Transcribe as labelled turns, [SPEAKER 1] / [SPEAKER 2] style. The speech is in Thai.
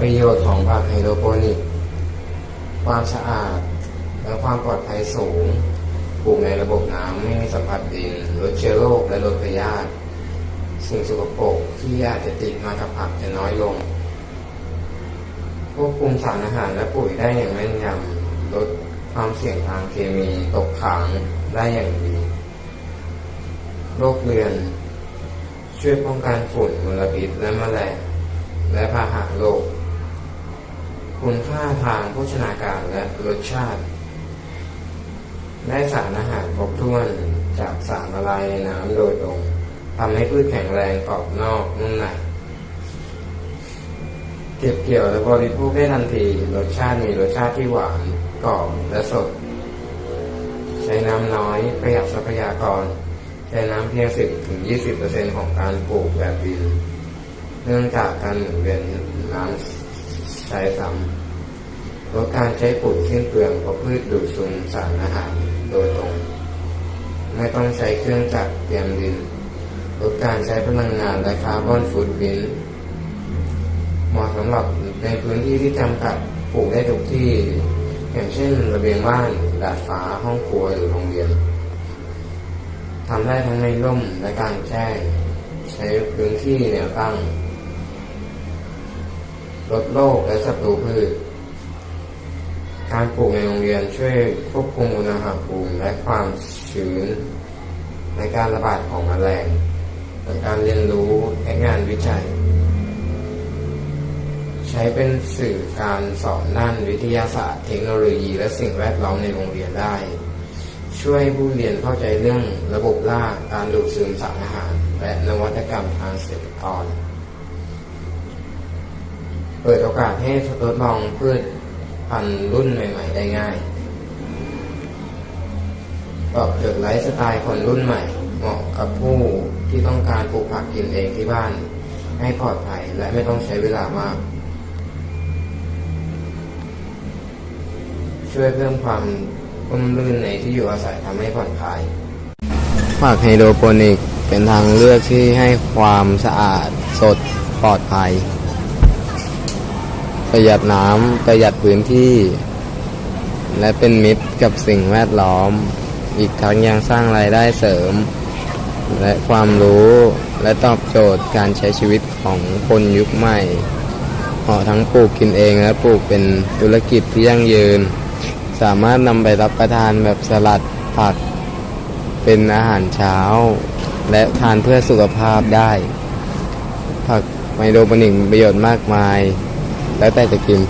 [SPEAKER 1] ประโยชน์ของผักไฮโดรโปนิก ความสะอาดและความปลอดภัยสูง ปลูกในระบบน้ำไม่มีสัมผัสดิน ลดเชื้อโรคและลดพยาธิ สิ่งสกปรกที่อาจจะติดมากับผักจะน้อยลง ควบคุมสารอาหารและปุ๋ยได้อย่างแม่นยำ ลดความเสี่ยงทางเคมีตกค้างได้อย่างดี โรคเรือน ช่วยป้องกันฝุ่นมลพิษและแมลงและพาหะโรค คุณค่าทางโภชนาการและรสชาติ ได้สารอาหารครบถ้วนจากสารละลายในน้ำโดยตรงทำให้พืชแข็งแรงกรอบนอกนุ่มในเก็บเกี่ยวและบริโภคได้ทันทีรสชาติมีรสชาติที่หวานกรอบและสด ใช้น้ำน้อยประหยัดทรัพยากร ใช้น้ำเพียง 10ถึง20%ของการปลูกแบบดินเนื่องจากการหมุนเวียนน้ำ ใช้ซ้ำลดการใช้ปุ๋ยสิ้นเปลืองเพราะพืชดูดซึมสารอาหารโดยตรง ไม่ต้องใช้เครื่องจักรเตรียมดินลดการใช้พลังงานและคาร์บอนฟุตพิ้นเหมาะสำหรับในพื้นที่ที่จำกัดปลูกได้ทุกที่ อย่างเช่นระเบียงบ้านดาดฟ้าห้องครัวหรือโรงเรียนทำได้ทั้งในร่มและกลางแจ้งใช้พื้นที่แนวตั้ง ลดโรคและศัตรูพืช การปลูกในโรงเรียนช่วยควบคุมอุณหภูมิและความชื้น ในการระบาดของแมลงและการเรียนรู้และงานวิจัย ใช้เป็นสื่อการสอนด้านวิทยาศาสตร์ เทคโนโลยีและสิ่งแวดล้อมในโรงเรียนได้ ช่วยให้ผู้เรียนเข้าใจเรื่องระบบรากการดูดซึมสารอาหาร และนวัตกรรมทางเศรษฐกร เปิดโอกาสให้ทดลองพืชพันธุ์รุ่นใหม่ ๆ ได้ง่าย ตอบโจทย์ไลฟ์สไตล์คนรุ่นใหม่ เหมาะกับผู้ที่ต้องการปลูกผักกินเองที่บ้าน ให้ปลอดภัยและไม่ต้องใช้เวลามาก ช่วยเพิ่มความร่มรื่นในที่อยู่อาศัยทำให้ผ่อนคลายผักไฮโดรโปนิกเป็นทางเลือกที่ให้ความสะอาดสดปลอดภัย ประหยัดน้ำประหยัดพื้นที่ และเป็นมิตรกับสิ่งแวดล้อม อีกทั้งยังสร้างรายได้เสริม และความรู้และตอบโจทย์การใช้ชีวิตของคนยุคใหม่เหาะทั้งปลูกกินเองและปลูกเป็นธุรกิจที่ยั่งยืน สามารถนำไปรับประทานแบบสลัดผัก เป็นอาหารเช้า และทานเพื่อสุขภาพได้ ผักไมโดโปนิกประโยชน์มากมาย แล้วแต่จะกิน